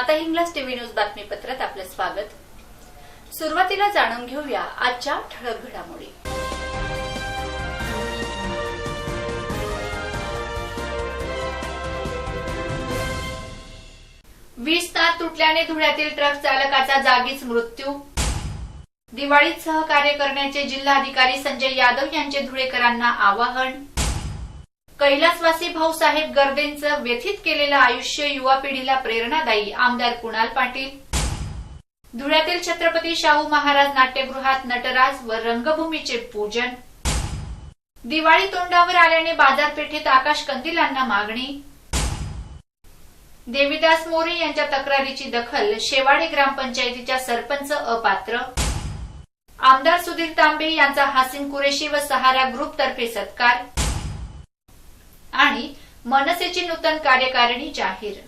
माता Hinglaj TV news बातमीपत्रात आपलं स्वागत. सुरुवातीला जाणून घेऊया आजच्या ठळक घडामोडी. वीज तार तुटल्याने धुळ्यातील ट्रक चालकाचा जागीच मृत्यू. दिवाळीत सहकार्य करण्याचे जिल्हाधिकारी संजय यादव यांचे धुळेकरांना आवाहन. कैलासवासी भाऊसाहेब गर्देंचं व्यथित केलेलं आयुष्य युवा पिढीला प्रेरणादायी. आमदार कुणाल पाटील. धुळ्यातील छत्रपती शाहू महाराज नाट्यगृहात नटराज व रंगभूमीचे पूजन. दिवाळी तोंडावर आल्याने बाजारपेठेत आकाश कंदिलांना मागणी. देवीदास मोरे यांच्या तक्रारीची दखल शेवाडे ग्रामपंचायतीच्या सरपंच अपात्र. आमदार सुधीर तांबे यांचा हासिन कुरेशी व सहारा ग्रुप तर्फे सत्कार. आणि मनसेची नूतन कार्यकारिणी जाहीर.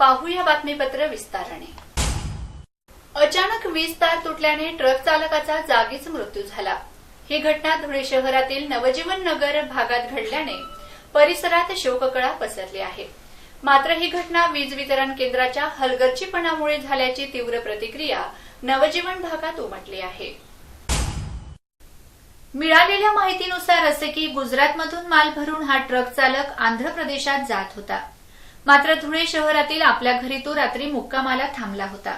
पाहूया बातमीपत्र विस्ताराने. अचानक वीज तार तुटल्याने ट्रक चालकाचा जागीच मृत्यू झाला. ही घटना धुळे शहरातील नवजीवन नगर भागात घडल्याने परिसरात शोककळा पसरली आहे. मात्र ही घटना वीज वितरण केंद्राच्या हलगर्जीपणामुळे झाल्याची तीव्र प्रतिक्रिया नवजीवन भागात उमटली आहे. मिळालेल्या माहितीनुसार असे की गुजरातमधून माल भरून हा ट्रक चालक आंध्र प्रदेशात जात होता. मात्र धुळे शहरातील आपल्या घरी तो रात्री मुक्कामाला थांबला होता.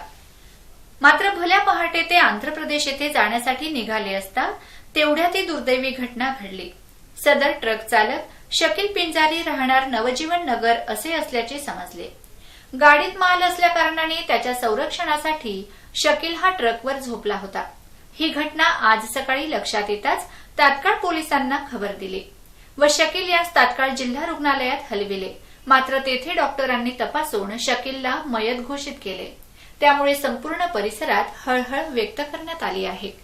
मात्र भल्या पहाटे ते आंध्र प्रदेश येथे जाण्यासाठी निघाले असता तेवढ्या ती दुर्दैवी घटना घडली. सदर ट्रक चालक शकील पिंजारी राहणार नवजीवन नगर असे असल्याचे समजले. गाडीत माल असल्या कारणाने त्याच्या संरक्षणासाठी शकील हा ट्रकवर झोपला होता. ही घटना आज सकाळी लक्षात येताच तात्काळ पोलिसांना खबर दिली व शकील यास तात्काळ जिल्हा रुग्णालयात हलविले. मात्र तेथे डॉक्टरांनी तपासून शकीलला मयत घोषित केले. त्यामुळे संपूर्ण परिसरात हळहळ व्यक्त करण्यात आली आहे.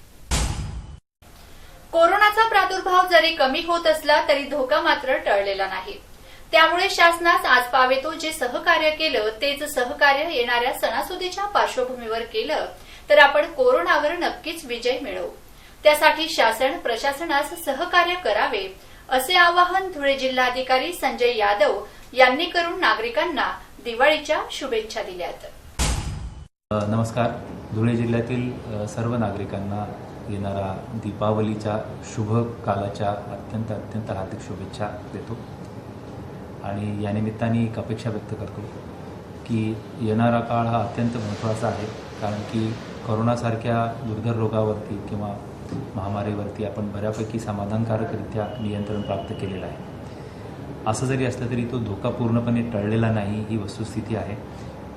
कोरोनाचा प्रादुर्भाव जरी कमी होत असला तरी धोका मात्र टळलेला नाही. त्यामुळे शासनास आज पावेतो जे सहकार्य केलं तेच सहकार्य येणाऱ्या सणासुदीच्या पार्श्वभूमीवर केलं तर आपण कोरोनावर नक्कीच विजय मिळवू. त्यासाठी शासन प्रशासनास सहकार्य करावे असे आवाहन धुळे जिल्हाधिकारी संजय यादव यांनी करून नागरिकांना दिवाळीच्या शुभेच्छा दिल्यात. नमस्कार. धुळे जिल्ह्यातील सर्व नागरिकांना येणारा दीपावलीच्या शुभ कालाच्या अत्यंत अत्यंत हार्दिक शुभेच्छा देतो. आणि या निमित्ताने एक अपेक्षा व्यक्त करतो की येणारा काळ हा अत्यंत महत्त्वाचा आहे. कारण की करोनासारख्या दुर्धर रोगावरती किंवा महामारीवरती आपण बऱ्यापैकी समाधानकारकरित्या नियंत्रण प्राप्त केलेलं आहे. असं जरी असलं तरी तो धोका पूर्णपणे टळलेला नाही ही वस्तुस्थिती आहे.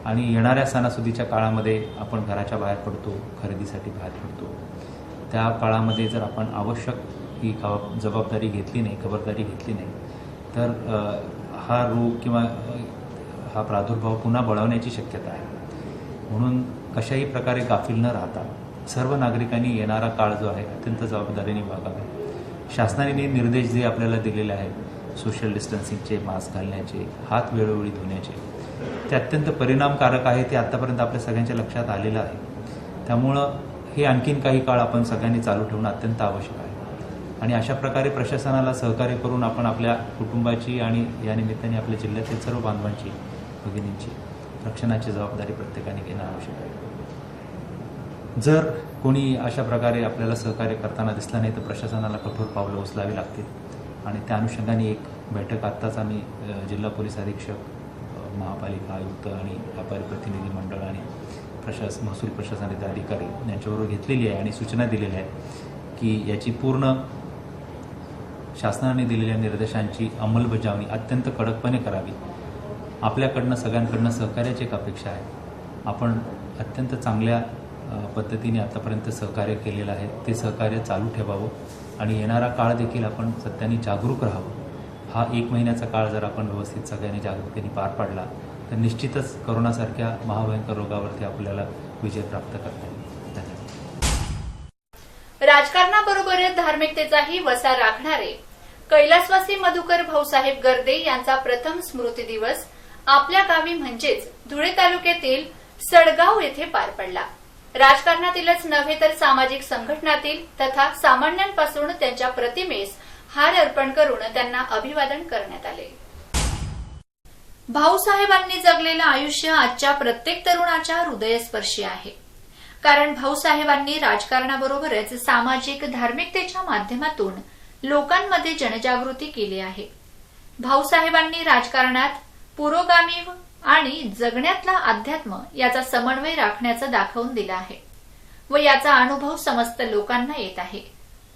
आणि येणाऱ्या सणासुदीच्या काळामध्ये आपण घराच्या बाहेर पडतो खरेदीसाठी बाहेर पडतो. त्या काळामध्ये जर आपण आवश्यक ही जबाबदारी घेतली नाही खबरदारी घेतली नाही तर हा रोग किंवा हा प्रादुर्भाव पुन्हा बळवण्याची शक्यता आहे. म्हणून कशाही प्रकारे गाफील न राहता सर्व नागरिकांनी येणारा काळ जो आहे अत्यंत जबाबदारीने वागावा. शासनाने निर्देश जे आपल्याला दिलेले आहेत सोशल डिस्टन्सिंगचे मास्क घालण्याचे हात वेळोवेळी धुण्याचे ते अत्यंत परिणामकारक आहे ते आत्तापर्यंत आपल्या सगळ्यांच्या लक्षात आलेलं आहे. त्यामुळं हे आणखीन काही काळ आपण सगळ्यांनी चालू ठेवणं अत्यंत आवश्यक आहे. आणि अशा प्रकारे प्रशासनाला सहकार्य करून आपण आपल्या कुटुंबाची आणि या निमित्ताने आपल्या जिल्ह्यातील सर्व बांधवांची भगिनींची रक्षणाची जबाबदारी प्रत्येकाने घेणं आवश्यक आहे. जर कोणी अशा प्रकारे आपल्याला सहकार्य करताना दिसला नाही तर प्रशासनाला कठोर पावलं उचलावी लागतील. आणि त्या अनुषंगाने एक बैठक आत्ताच आम्ही जिल्हा पोलीस अधीक्षक महापालिका आयुक्त आणि व्यापारी प्रतिनिधी मंडळ आणि प्रशास महसूल प्रशासनाचे अधिकारी यांच्याबरोबर घेतलेली आहे आणि सूचना दिलेल्या आहेत की याची पूर्ण शासनाने दिलेल्या निर्देशांची अंमलबजावणी अत्यंत कडकपणे करावी. आपल्याकडनं सगळ्यांकडनं सहकार्याची एक अपेक्षा आहे. आपण अत्यंत चांगल्या पद्धतीने आतापर्यंत सहकार्य केलेलं आहे. ते सहकार्य चालू ठेवावं आणि येणारा काळ देखील आपण सत्याने जागरूक राहावं. हा एक महिन्याचा काळ जर आपण व्यवस्थित सगळ्यांनी जागरूकतेने पार पाडला तर निश्चितच करोनासारख्या महाभयंकर रोगावरती आपल्याला विजय प्राप्त करता येईल. राजकारणाबरोबरच धार्मिकतेचाही वसा राखणारे कैलासवासी मधुकर भाऊसाहेब गर्दे यांचा प्रथम स्मृती दिवस आपल्या गावी म्हणजेच धुळे तालुक्यातील सडगाव येथे पार पडला. राजकारणातीलच नव्हे तर सामाजिक संघटनातील तथा सामान्यांपासून त्यांच्या प्रतिमेस हार अर्पण करून त्यांना अभिवादन करण्यात आले. भाऊसाहेबांनी जगलेलं आयुष्य आजच्या प्रत्येक तरुणाच्या हृदयस्पर्शी आहे. कारण भाऊसाहेबांनी राजकारणाबरोबरच सामाजिक धार्मिकतेच्या माध्यमातून लोकांमध्ये जनजागृती केली आहे. भाऊसाहेबांनी राजकारणात पुरोगामी आणि जगण्यातला अध्यात्म याचा समन्वय राखण्याचं दाखवून दिलं आहे व याचा अनुभव समस्त लोकांना येत आहे.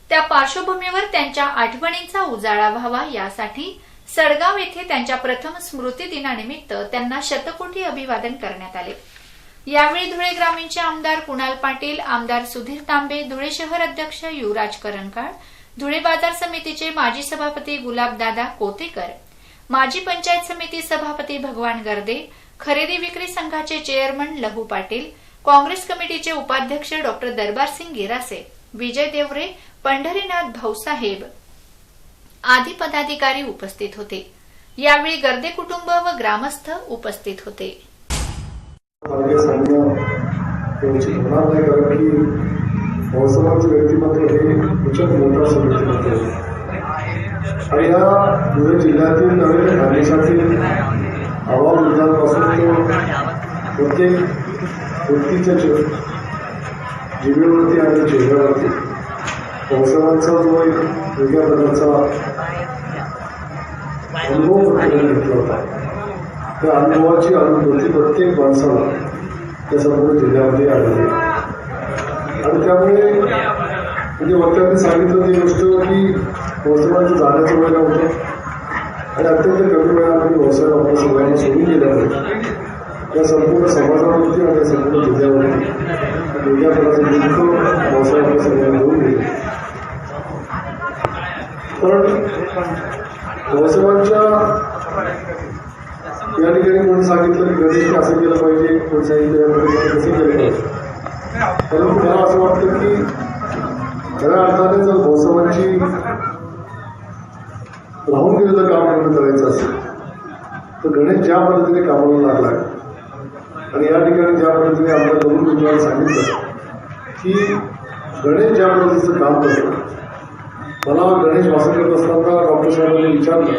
त्या पार्श्वभूमीवर त्यांच्या आठवणींचा उजाळा व्हावा यासाठी सडगाव येथे त्यांच्या प्रथम स्मृती दिनानिमित्त त्यांना शतकोटी अभिवादन करण्यात आले. यावेळी धुळे ग्रामीणचे आमदार कुणाल पाटील आमदार सुधीर तांबे धुळे शहर अध्यक्ष युवराज करणकाळ धुळे बाजार समितीचे माजी सभापती गुलाबदादा कोतेकर माजी पंचायत समिती सभापती भगवान गर्दे खरेदी विक्री संघाचे चेअरमन लहू पाटील काँग्रेस कमिटीचे उपाध्यक्ष डॉक्टर दरबारसिंग गिरासे विजय देवरे पंढरीनाथ भाऊसाहेब आदी पदाधिकारी उपस्थित होते. यावेळी गर्दे कुटुंब व ग्रामस्थ उपस्थित होते. आणि या धुळे जिल्ह्यातील नव्हे तर खानदेशातील आव्हान वृद्धांपासून प्रत्येक व्यक्तीच्या चे- आणि चेहऱ्यावरती महोत्सवाचा जो एक वेगळ्या प्रकारचा अनुभव प्रत्येकाने घेतला होता त्या अनुभवाची अनुभूती प्रत्येक माणसाला त्या संपूर्ण जिल्ह्यामध्ये आढळली आणि त्यामुळे म्हणजे वक्त्यांनी सांगितलं ती गोष्ट की महोत्सवाचं जाण्याचं वेळ नव्हतं आणि अत्यंत कमी वेळामध्ये महोत्सव आपल्या सगळ्यांना सोडून गेल्यामुळे या संपूर्ण समाजावरती आणि या संपूर्ण जिल्ह्यावरती वेगळ्या प्रकारचे दुःख आपल्या सगळ्यांना घेऊन गेले पण महोत्सवाच्या या ठिकाणी कोण सांगितलं की गणेश असं केलं पाहिजे कोणी सांगितलं कसं केलं पाहिजे. परंतु मला असं वाटतं की खऱ्या अर्थाने जर महोत्सवाची राहून गेलेलं काम पूर्ण करायचं असेल तर गणेश ज्या पद्धतीने कामाला लागला आणि या ठिकाणी ज्या पद्धतीने आपल्या तरुण मित्रांनी सांगितलं की गणेश ज्या पद्धतीचं काम करतो मला गणेश भाषण करत असताना डॉक्टर साहेबांनी विचारलं.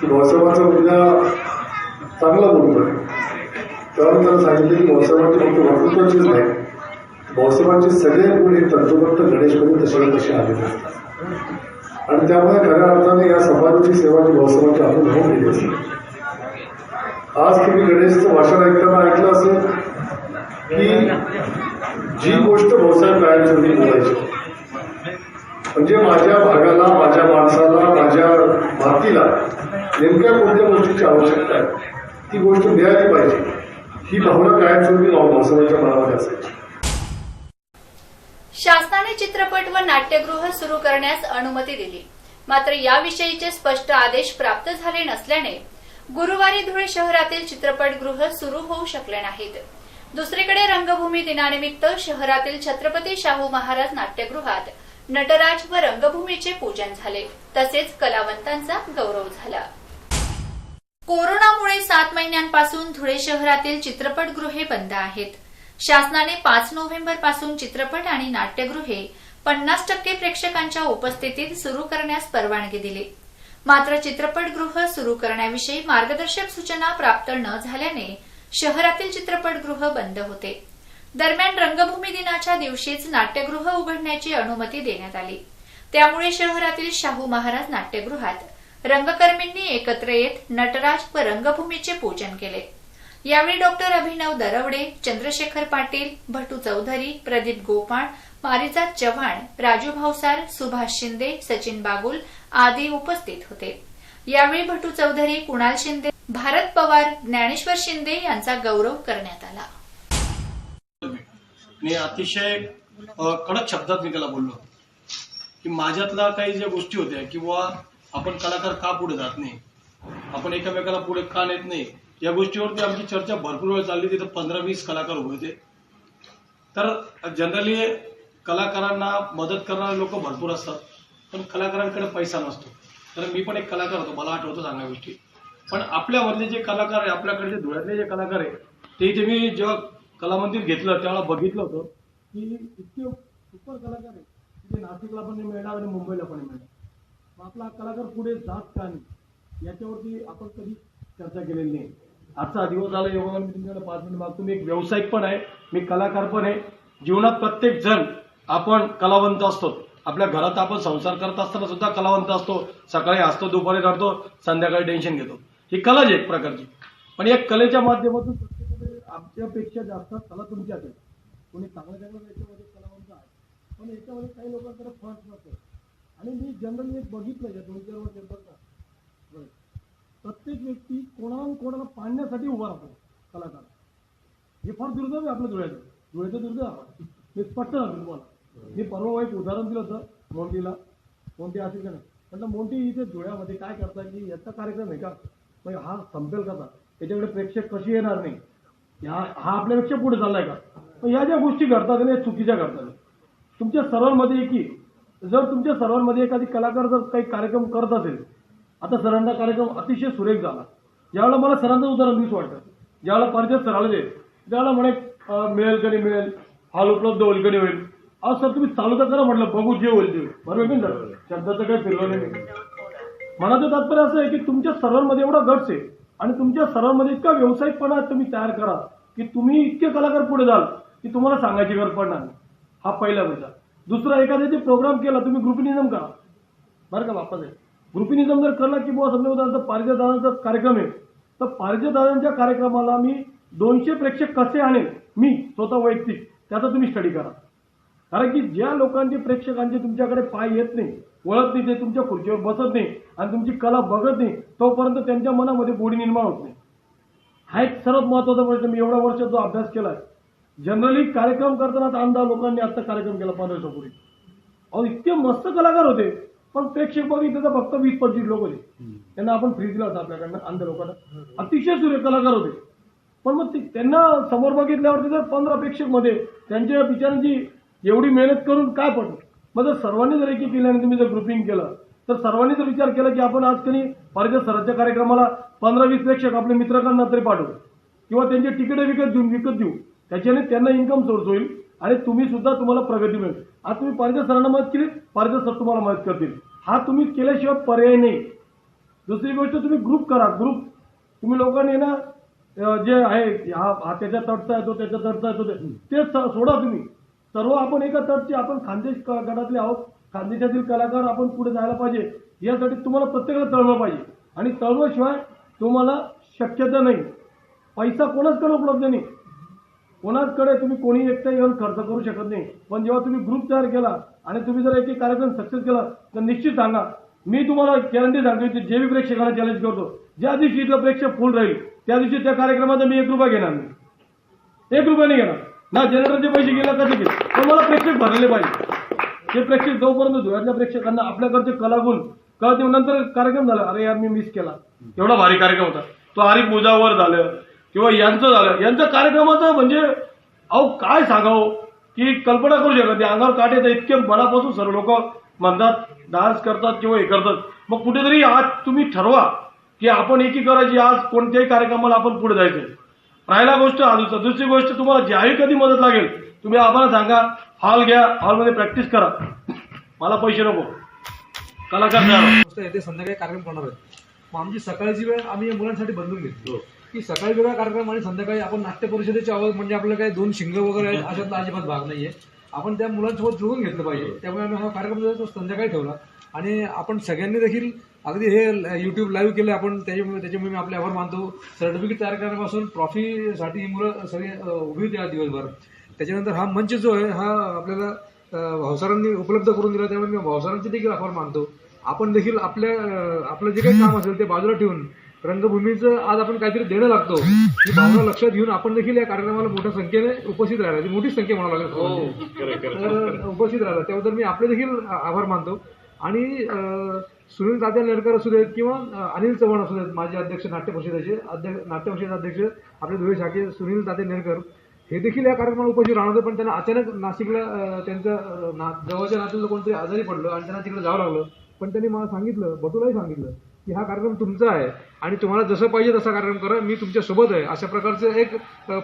की महोत्सवाचा मुलगा चांगला बोलतोय आहे. त्याला सांगितलं की महोत्सवाची फक्त वक्तृत्वाचीच नाही. महोत्सवाचे सगळे गुण हे तंतोतंत गणेशमध्ये तसे तसे आलेले असतात. आणि त्यामुळे खऱ्या अर्थाने या समाजाची सेवा जी महोत्सवाची आपण होऊन गेली असते आज तुम्ही गणेशचं भाषण ऐकताना ऐकलं असेल की जी गोष्ट भाऊसाहेब कायमस्वरूपी बोलायची. म्हणजे माझ्या भागाला माझ्या माणसाला माझ्या मातीला नेमक्या कोणत्या गोष्टीची आवश्यकता आहे? ती गोष्ट मिळाली पाहिजे. ही भावना कायमस्वरूपी माणसाच्या मनामध्ये असायची. शासनाने चित्रपट व नाट्यगृह सुरू करण्यास अनुमती दिली. मात्र याविषयीचे स्पष्ट आदेश प्राप्त झाले नसल्याने गुरुवारी धुळे शहरातील चित्रपटगृह सुरू होऊ शकले नाहीत. दुसरीकडे रंगभूमी दिनानिमित्त शहरातील छत्रपती शाहू महाराज नाट्यगृहात नटराज व रंगभूमीचे पूजन झाले. तसेच कलावंतांचा गौरव झाला. कोरोनामुळे सात महिन्यांपासून धुळे शहरातील चित्रपटगृहे बंद आहेत. शासनाने पाच नोव्हेंबरपासून चित्रपट आणि नाट्यगृहे पन्नास टक्के प्रेक्षकांच्या उपस्थितीत सुरू करण्यास परवानगी दिली. मात्र चित्रपटगृह सुरू करण्याविषयी मार्गदर्शक सूचना प्राप्त न झाल्याने शहरातील चित्रपटगृह बंद होते. दरम्यान रंगभूमी दिनाच्या दिवशीच नाट्यगृह उघडण्याची अनुमती देण्यात आली. त्यामुळे शहरातील शाहू महाराज नाट्यगृहात रंगकर्मींनी एकत्र येत नटराज व रंगभूमीचे पूजन केले. यावेळी डॉक्टर अभिनव दरवडे चंद्रशेखर पाटील भटू चौधरी प्रदीप गोपाळ पारिजात चव्हाण राजू भावसार सुभाष शिंदे सचिन बागुल आदी उपस्थित होते. यावेळी भटू चौधरी कुणाल शिंदे भारत पवार ज्ञानेश्वर शिंदे यांचा गौरव करण्यात आला. मी अतिशय कडक शब्दात मी त्याला बोललो. की माझ्यातल्या काही ज्या गोष्टी होत्या किंवा आपण कलाकार का पुढे जात नाही? आपण एकमेकाला पुढे का नेत नाही? या गोष्टीवरती आमची चर्चा भरपूर वेळ चालली. तिथं पंधरा वीस कलाकार उभे होते. तर जनरली कलाकारांना मदत करणारे लोक भरपूर असतात. पण कलाकारांकडे पैसा नसतो. तर मी पण एक कलाकार होतो. मला आठवतो चांगल्या गोष्टी. पण आपल्यावरले जे कलाकार आहे आपल्याकडचे धुळ्यातले जे कलाकार आहे ते इथे मी जेव्हा कलामंदिर घेतलं त्यावेळेला बघितलं होतं की इतके सुपर कलाकार आहे जे नाशिकला पण नाही मिळणार आणि मुंबईला पण नाही मिळणार. मग आपला कलाकार पुढे जात का नाही याच्यावरती आपण कधी चर्चा केलेली नाही. आजचा दिवस झाला एवढा मी तुमच्याकडे पाच मिनिट मागतो. मी एक व्यावसायिक पण आहे मी कलाकार पण आहे. जीवनात प्रत्येक जण आपण कलावंत असतो. आपल्या घरात आपण संसार करत असताना सुद्धा कलावंत असतो. सकाळी असतो दुपारी रडतो संध्याकाळी टेन्शन घेतो. ही कलाच एक प्रकारची. पण या कलेच्या माध्यमातून आमच्यापेक्षा जास्त कला तुमच्यात आहे कोणी चांगल्या चांगल्या याच्यामध्ये कलावंत आहे. पण याच्यामध्ये काही लोकांकडे फरक नसतो. आणि मी जनरली एक बघितलं या दोन चार वर्षांपासून प्रत्येक व्यक्ती कोणाला कोणाला पाडण्यासाठी उभा राहतो कलाकार हे फार दुर्दैव आहे आपल्या धुळ्याचं. धुळ्याचं दुर्दैव आहे. मी स्पष्ट झालं तुम्हाला. मी परवा एक उदाहरण दिलं होतं मोंटीला मोंटी असेल का नाही? म्हटलं मोंटी इथे धुळ्यामध्ये काय करता की याचा कार्यक्रम आहे का? मग हा संपेल कसा? त्याच्याकडे प्रेक्षक कशी येणार नाही? हा हा आपल्यापेक्षा पुढे चाललाय का? मग या ज्या गोष्टी घडतात ना चुकीच्या घडतात तुमच्या सर्वांमध्ये की जर तुमच्या सर्वांमध्ये एखादी कलाकार जर काही कार्यक्रम करत असेल आता सरांचा कार्यक्रम अतिशय सुरेख झाला. ज्यावेळेला मला सरांचं उदाहरण दिस वाटतं. ज्यावेळेला परिचय सराला दे त्यावेळेला म्हणे मिळेल कधी मिळेल हॉल उपलब्ध होईल कधी होईल. अहो सर तुम्ही चालू तर करा म्हटलं बघू जे होईल ते. बरोबर की नाही? सर शब्दाचं काही फिरलं नाही. मनाचं तात्पर्य असं आहे की तुमच्या सर्वांमध्ये एवढा गट्स आहे. आणि तुमच्या सर्वांमध्ये इतका व्यावसायिकपणा तुम्ही तयार करा की तुम्ही इतके कलाकार पुढे जाल की तुम्हाला सांगायची गरज पडणार नाही. हा पहिला मुद्दा. दुसरा एखाद्याचे प्रोग्राम केला तुम्ही ग्रुपिनिझम करा. बरं का बाप्पा आहे ग्रुपिनिझम जर करला की बुवा समजा उदाहरणार्थ पारिजात कार्यक्रम आहे तर पारिजात कार्यक्रमाला मी दोनशे प्रेक्षक कसे आणेल? मी स्वतः वैयक्तिक. त्याचा तुम्ही स्टडी करा. कारण की ज्या लोकांचे प्रेक्षकांचे तुमच्याकडे पाय येत नाही वळत नाही ते तुमच्या खुर्चीवर बसत नाही आणि तुमची कला बघत नाही तोपर्यंत त्यांच्या मनामध्ये गोडी निर्माण होत नाही. हा एक सर्वात महत्त्वाचा प्रश्न मी एवढ्या वर्षात जो अभ्यास केलाय. जनरली कार्यक्रम करताना अंदा लोकांनी आता कार्यक्रम केला पंधरा वर्षापूर्वी अहो इतके मस्त कलाकार होते पण प्रेक्षक बघितले फक्त वीस पंचवीस लोक होते. त्यांना आपण फ्री दिला होता आपल्याकडनं अंध लोकांना. अतिशय सूर्य कलाकार होते. पण मग त्यांना समोर बघितल्यावरती जर पंधरा प्रेक्षकमध्ये त्यांच्या बिचारांची एवढी मेहनत करून काय पडलं? मग जर सर्वांनी जर एकी केल्याने तुम्ही जर ग्रुपिंग केलं तर सर्वांनी जर विचार केला की आपण आज कधी पारिजात सरांच्या कार्यक्रमाला पंधरा वीस प्रेक्षक आपल्या मित्रकांना तरी पाठवू किंवा त्यांचे तिकीट विकत देऊन विकत देऊ त्याच्याने त्यांना इन्कम सोर्स होईल आणि तुम्ही सुद्धा तुम्हाला प्रगती मिळेल. आज तुम्ही पारिजात सरांना मदत केली पारिजात सर तुम्हाला मदत करतील. हा तुम्ही केल्याशिवाय पर्याय नाही. दुसरी गोष्ट तुम्ही ग्रुप करा. ग्रुप तुम्ही लोकांनी ना जे आहे हा हा त्याच्या तटचा येतो त्याच्या तटचा येतो ते- सोडा तुम्ही. सर्व आपण एका तटचे आपण खानदेश गटातले आहोत. खानदेशातील कलाकार आपण पुढे जायला पाहिजे. यासाठी तुम्हाला प्रत्येकाला तळमळ पाहिजे. आणि तळमळशिवाय तुम्हाला शक्यता नाही. पैसा कोणाचकडे उपलब्ध नाही. कोणाचकडे तुम्ही कोणी एकटा येऊन खर्च करू शकत नाही. पण जेव्हा तुम्ही ग्रुप तयार केला आणि तुम्ही जर एक कार्यक्रम सक्सेस केला तर निश्चित सांगा मी तुम्हाला गॅरंटी सांगतो की जे बी प्रेक्षकांना चॅलेंज करतो ज्या दिवशी इथलं प्रेक्षक फुल राहील त्या दिवशी त्या कार्यक्रमाचा मी एक रुपया घेणार नाही. एक रुपया नाही घेणार. ना जनरेटरचे पैसे गेला कसे गेले? तुम्हाला प्रेक्षक भरले पाहिजे. ते प्रेक्षक जोपर्यंत धुळ्यातल्या प्रेक्षकांना आपल्याकडचे कलागुण कळते नंतर कार्यक्रम झाला अरे यार मी मिस केला. एवढा भारी कार्यक्रम होता. तो हरिप मुजावर झालं किंवा यांचं झालं. यांचं कार्यक्रमाचं म्हणजे अहो काय सांगावं? की कल्पना करू शकत नाही. अंगावर काटे येतात इतके मनापासून सर्व लोक म्हणतात डान्स करतात किंवा हे करतात. मग कुठेतरी आज तुम्ही ठरवा की आपण एकी करायची आज कोणत्याही कार्यक्रमाला आपण पुढे जायचं राहिला गोष्ट आजूचा दुसरी गोष्ट तुम्हाला ज्याही कधी मदत लागेल तुम्ही आम्हाला सांगा हॉल घ्या हॉलमध्ये प्रॅक्टिस करा. मला पैसे नको. कलाकार तयार येते संध्याकाळी कार्यक्रम करणार आहेत मग आमची सकाळची वेळ आम्ही या मुलांसाठी बदलून घेतली की सकाळी वेगळा कार्यक्रम आणि संध्याकाळी आपण नाट्य परिषदेची आवाज म्हणजे आपल्याला काही दोन शिंग वगैरे आहेत अशातला अजिबात भाग नाहीये. आपण त्या मुलांसोबत जुळून घेतलं पाहिजे. त्यामुळे आम्ही हा कार्यक्रम जो तो संध्याकाळी ठेवला. आणि आपण सगळ्यांनी देखील अगदी हे युट्यूब लाईव्ह केलं आपण त्याच्यामुळे त्याच्यामुळे मी आपले आभार मानतो. सर्टिफिकेट तयार करण्यापासून ट्रॉफीसाठी ही मुलं सगळे उभी होती दिवसभर. त्याच्यानंतर हा मंच जो आहे हा आपल्याला भावसारांनी उपलब्ध करून दिला त्यामुळे मी भावसारांचे देखील आभार मानतो. आपण देखील आपल्या आपलं जे काही काम असेल ते बाजूला ठेवून रंगभूमीचं आज आपण काहीतरी देणं लागतो. ही भावना लक्षात घेऊन आपण देखील या कार्यक्रमाला मोठ्या संख्येने उपस्थित राहिला. ती मोठी संख्या म्हणावं लागेल म्हणजे. तर उपस्थित राहिला. त्याबद्दल मी आपले देखील आभार मानतो. आणि सुनील तात्या नेरकर असू देत किंवा अनिल चव्हाण असू देत माझे अध्यक्ष नाट्य परिषदेचे अध्यक्ष नाट्य परिषद अध्यक्ष आपले धुळे शाखे सुनील तात्या नेरकर हे देखील या कार्यक्रमाला उपस्थित राहणार होते पण त्यांना अचानक नाशिकला त्यांचं ना- जवळच्या नात्यातलं कोणतरी आजारी पडलं आणि त्यांना तिकडे जावं लागलं. पण त्यांनी मला सांगितलं बटूलाही सांगितलं की हा कार्यक्रम तुमचा आहे आणि तुम्हाला जसं पाहिजे तसा कार्यक्रम करा मी तुमच्यासोबत आहे. अशा प्रकारचं एक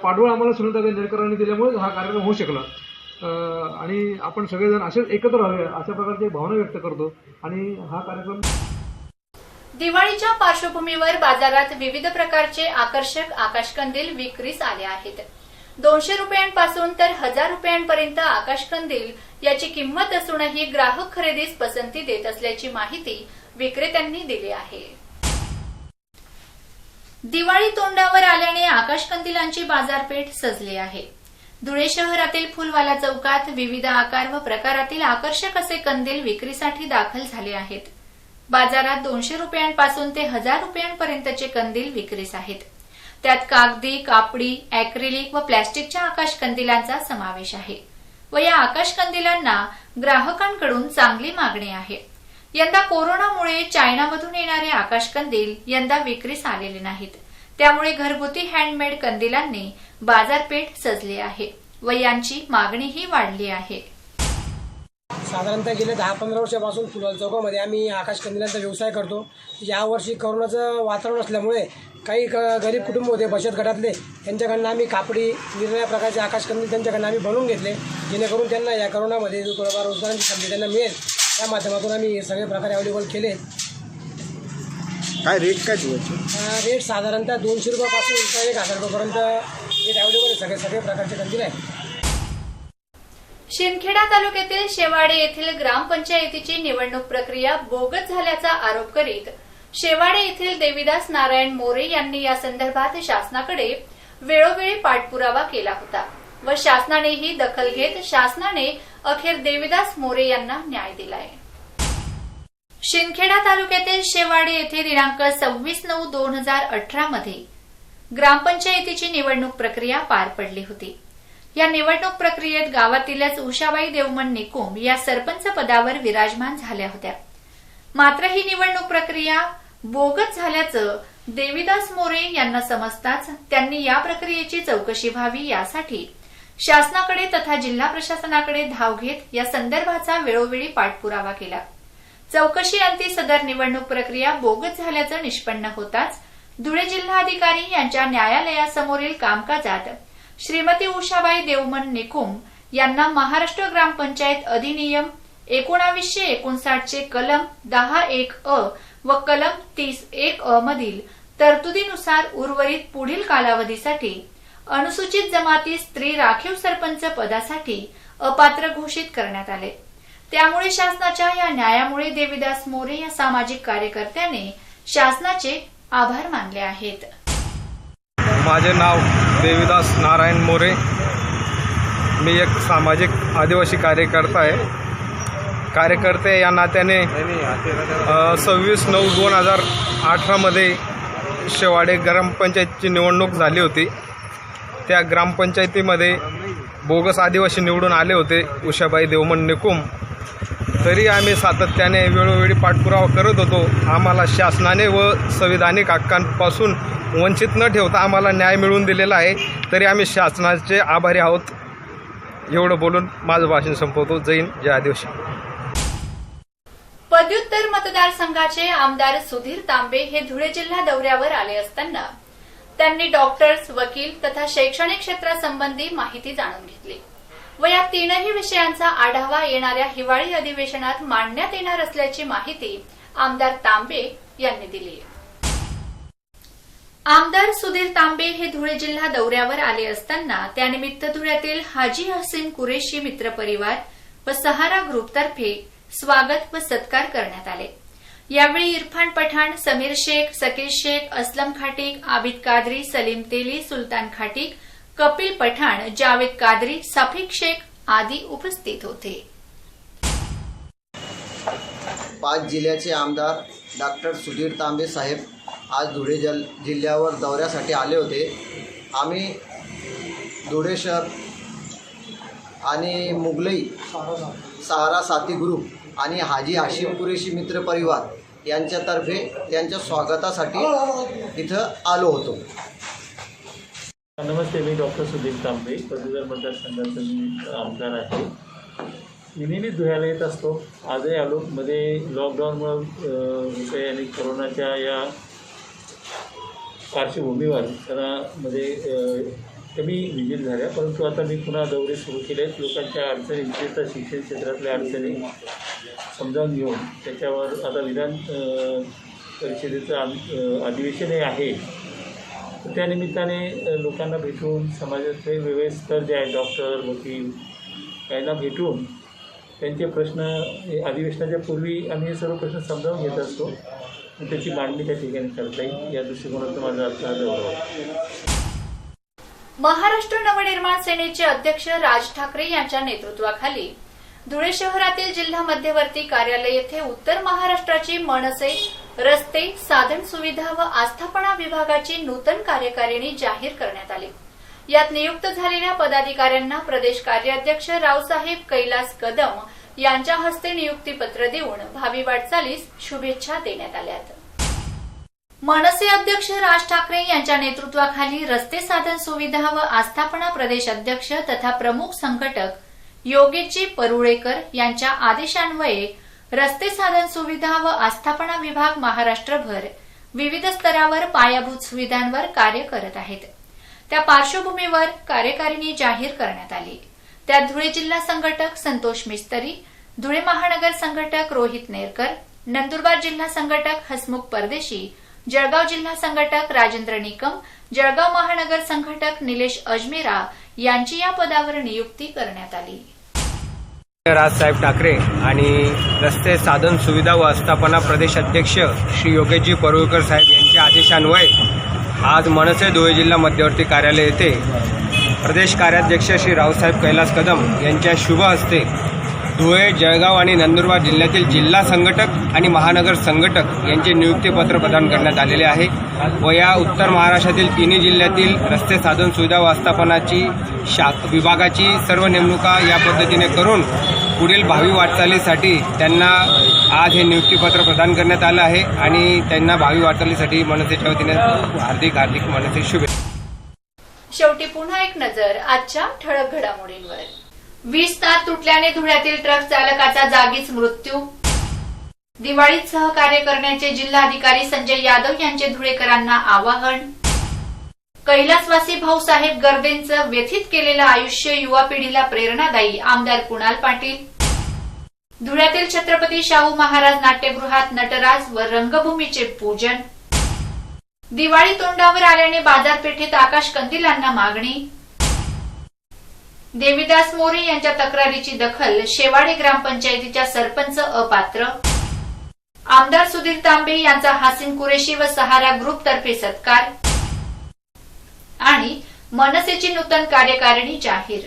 पाठबळ आम्हाला सुनीता नेरकरांनी दिल्यामुळे हा कार्यक्रम होऊ शकला. आणि आपण सगळेजण असेच एकत्र राहूया अशा प्रकारची भावना व्यक्त करतो. आणि हा कार्यक्रम दिवाळीच्या पार्श्वभूमीवर बाजारात विविध प्रकारचे आकर्षक आकाशकंदील विक्रीस आले आहेत. दोनशे रुपयांपासून तर हजार रुपयांपर्यंत आकाशकंदील याची किंमत असूनही ग्राहक खरेदीस पसंती देत असल्याची माहिती विक्रेत्यांनी दिली आहे. दिवाळी तोंडावर आल्याने आकाशकंदिलांची बाजारपेठ सजली आहे. धुळे शहरातील फुलवाला चौकात विविध आकार व प्रकारातील आकर्षक असे कंदील विक्रीसाठी दाखल झाले आहेत. बाजारात दोनशे रुपयांपासून ते हजार रुपयांपर्यंतचे कंदील विक्रीस आहेत. त्यात कागदी कापडी अॅक्रिलिक व प्लॅस्टिकच्या आकाशकंदिलांचा समावेश आहे व या आकाशकंदिलांना ग्राहकांकडून चांगली मागणी आहे. यंदा कोरोनामुळे चायनामधून येणारे आकाशकंदील यंदा विक्रीस आलेले नाहीत. त्यामुळे घरगुती हँडमेड कंदिलांनी बाजारपेठ सजली आहे व यांची मागणीही वाढली आहे. साधारणतः गेले दहा पंधरा वर्षापासून फुलवाल चौकामध्ये आम्ही आकाश कंदिलांचा व्यवसाय करतो. यावर्षी करोनाचं वातावरण असल्यामुळे काही ग गरीब कुटुंब होते बचत गटातले. त्यांच्याकडनं आम्ही कापडी निरनिळ्या प्रकारचे आकाश कंदील त्यांच्याकडनं आम्ही बनवून घेतले. जेणेकरून त्यांना या करोनामध्ये जो थोडाफार रोजगाराची संधी त्यांना मिळेल त्या माध्यमातून आम्ही सगळे प्रकार अवेलेबल केले. काय रेट काय रेट साधारणतः दोनशे रुपयापासून एक हजार रुपयापर्यंत रेट अवेलेबल आहे. सगळे सगळे प्रकारचे कंदील आहेत. शिंदखेडा तालुक्यातील शेवाडे येथील ग्रामपंचायतीची निवडणूक प्रक्रिया बोगत झाल्याचा आरोप करीत शेवाडे येथील देविदास नारायण मोरे यांनी या संदर्भात शासनाकडे वेळोवेळी पाठपुरावा केला होता व शासनानेही दखल घेत शासनाने अखेर देविदास मोरे यांना न्याय दिलाय. शिंदखेडा तालुक्यातील शेवाडे येथे दिनांक सव्वीस नऊ दोन हजार अठरा मध्ये ग्रामपंचायतीची निवडणूक प्रक्रिया पार पडली होती. या निवडणूक प्रक्रियेत गावातीलच उषाबाई देवमन निकुम या सरपंच पदावर विराजमान झाल्या होत्या. मात्र ही निवडणूक प्रक्रिया बोगत झाल्याचं देविदास मोरे यांना समजताच त्यांनी या प्रक्रियेची चौकशी व्हावी यासाठी शासनाकडे तथा जिल्हा प्रशासनाकडे धाव घेत या संदर्भाचा वेळोवेळी पाठपुरावा केला. चौकशी अंती सदर निवडणूक प्रक्रिया बोगत झाल्याचं निष्पन्न होताच धुळे जिल्हाधिकारी यांच्या न्यायालयासमोरील कामकाजात श्रीमती उषाबाई देवमन निकुम यांना महाराष्ट्र ग्रामपंचायत अधिनियम एकोणावीसशे एकोणसाठचे कलम दहा एक अ व कलम तीस एक अ मधील तरतुदीनुसार उर्वरित पुढील कालावधीसाठी अनुसूचित जमाती स्त्री राखीव सरपंच पदासाठी अपात्र घोषित करण्यात आले. त्यामुळे शासनाच्या या न्यायामुळे देविदास मोरे या सामाजिक कार्यकर्त्याने शासनाचे आभार मानले आहेत. माझे नाव देवीदास नारायण मोरे. मी एक सामाजिक आदिवासी कार्यकर्ता आहे. कार्यकर्ते या नात्याने सव्वीस नऊ दोन हजार अठरामध्ये शेवाडे ग्रामपंचायतची निवडणूक झाली होती. त्या ग्रामपंचायतीमध्ये बोगस आदिवासी निवडून आले होते उषाबाई देवमन निकुम. तरी आम्ही सातत्याने वेळोवेळी पाठपुरावा करत होतो. आम्हाला शासनाने व संविधानिक हक्कांपासून वंचित न ठेवता आम्हाला न्याय मिळवून दिलेला आहे. तरी आम्ही शासनाचे आभारी आहोत. एवढं बोलून माझं भाषण संपवतो. जैन जय आदिवासी. पदव्युत्तर मतदारसंघाचे आमदार सुधीर तांबे हे धुळे जिल्हा दौऱ्यावर आले असताना त्यांनी डॉक्टर्स वकील तथा शैक्षणिक क्षेत्रासंबंधी माहिती जाणून घेतली. व या तीनही विषयांचा आढावा येणाऱ्या हिवाळी अधिवेशनात मांडण्यात येणार असल्याची माहिती आमदार तांबे यांनी दिली आमदार सुधीर तांबे हे धुळे जिल्हा दौऱ्यावर आले असताना त्यानिमित्त धुळ्यातील हाजी हसीन कुरेशी मित्र परिवार व सहारा ग्रुपतर्फे स्वागत व सत्कार करण्यात आले. यावेळी इरफान पठाण समीर शेख सकीर शेख असलम खाटीक आबिद कादरी सलीम तेली सुलतान खाटीक कपिल पठाण जावेद कादरी सफिक शेख आदी उपस्थित होते. पाच जिल्ह्याचे आमदार डॉक्टर सुधीर तांबे साहेब आज धुळे जल जिल्ह्यावर दौऱ्यासाठी आले होते. आम्ही धुळे शहर आणि मुगलई सहारा साथी ग्रुप आणि हाजी हाशिम कुरेशी मित्र परिवार यांच्यातर्फे त्यांच्या स्वागतासाठी इथं आलो होतो. नमस्ते मी डॉक्टर सुधीर तांबे पदवीधर मतदारसंघाचा मी आमदार आहे. मी नेहमीच धुळ्याला येत असतो. आजही आलो. मध्ये लॉकडाऊनमुळं अं, आणि कोरोनाच्या या पार्श्वभूमीवर जरा म्हणजे, मध्ये कमी विजिट झाल्या परंतु आता मी पुन्हा दौरे सुरू केले आहेत लोकांच्या अडचणी विशेषतः शिक्षण क्षेत्रातल्या अडचणी समजावून घेऊन त्याच्यावर आता विधान परिषदेचं आम- अधिवेशनही आहे. तर त्या निमित्ताने लोकांना भेटून समाजातले वेगवेगळे स्तर जे आहेत डॉक्टर वकील यांना भेटून त्यांचे प्रश्न हे अधिवेशनाच्या पूर्वी आम्ही हे सर्व प्रश्न समजावून घेत असतो. त्याची मांडणी त्या ठिकाणी करता येईल. या दृष्टिकोनातून माझा अर्थ हा महाराष्ट्र नवनिर्माण सेनेचे अध्यक्ष राज ठाकरे यांच्या नेतृत्वाखाली धुळे शहरातील जिल्हा मध्यवर्ती कार्यालय येथे उत्तर महाराष्ट्राची मनसे रस्ते साधन सुविधा व आस्थापना विभागाची नूतन कार्यकारिणी जाहीर करण्यात आली. यात नियुक्त झालेल्या पदाधिकाऱ्यांना प्रदेश कार्याध्यक्ष रावसाहेब कैलास कदम यांच्या हस्ते नियुक्तीपत्र देऊन भावी वाटचालीस शुभेच्छा देण्यात आल्या मनसे अध्यक्ष राज ठाकरे यांच्या नेतृत्वाखाली रस्ते साधन सुविधा व आस्थापना प्रदेश अध्यक्ष तथा प्रमुख संघटक योगेशजी परुळेकर यांच्या आदेशान्वये रस्ते साधन सुविधा व आस्थापना विभाग महाराष्ट्रभर विविध स्तरावर पायाभूत सुविधांवर कार्य करत आहेत. त्या पार्श्वभूमीवर कार्यकारिणी जाहीर करण्यात आली. त्यात धुळे जिल्हा संघटक संतोष मिस्तरी धुळे महानगर संघटक रोहित नेरकर नंदुरबार जिल्हा संघटक हसमुख परदेशी जळगाव जिल्हा संघटक राजेंद्र निकम जळगाव महानगर संघटक निलेश अजमेरा यांची या पदावर नियुक्ती करण्यात आली. राजसाहेब ठाकरे आणि रस्ते साधन सुविधा व आस्थापना प्रदेश अध्यक्ष श्री योगेशजी परुळकर साहेब यांच्या आदेशान्वये आज मनसे धुळे जिल्हा मध्यवर्ती कार्यालय येथे प्रदेश कार्याध्यक्ष श्री रावसाहेब कैलास कदम यांच्या शुभ हस्ते धुळे जळगाव आणि नंदुरबार जिल्ह्यातील जिल्हा संघटक आणि महानगर संघटक यांचे नियुक्तीपत्र प्रदान करण्यात आलेले आहे व या उत्तर महाराष्ट्रातील तिन्ही जिल्ह्यातील रस्ते साधन सुविधा व्यवस्थापनाची शा शाख विभागाची सर्व नेमणुका या पद्धतीने करून पुढील भावी वाटचालीसाठी त्यांना आज हे नियुक्तीपत्र प्रदान करण्यात आलं आहे आणि त्यांना भावी वाटचालीसाठी मनसेच्या वतीने हार्दिक हार्दिक मनसे शुभेच्छा. शेवटी पुन्हा एक नजर आजच्या ठळक घडामोडींवर. वीज तार तुटल्याने धुळ्यातील ट्रक चालकाचा जागीच मृत्यू. दिवाळीत सहकार्य करण्याचे जिल्हाधिकारी संजय यादव यांचे धुळेकरांना आवाहन. कैलासवासी भाऊसाहेब गर्देंचं व्यथित केलेलं आयुष्य युवा पिढीला प्रेरणादायी आमदार कुणाल पाटील. धुळ्यातील छत्रपती शाहू महाराज नाट्यगृहात नटराज व रंगभूमीचे पूजन. दिवाळी तोंडावर आल्याने बाजारपेठेत आकाश कंदिलांना मागणी. देवीदास मोरे यांच्या तक्रारीची दखल शेवाडे ग्रामपंचायतीच्या सरपंच अपात्र. आमदार सुधीर तांबे यांचा हासिन कुरेशी व सहारा ग्रुप तर्फे सत्कार. आणि मनसेची नूतन कार्यकारिणी जाहीर.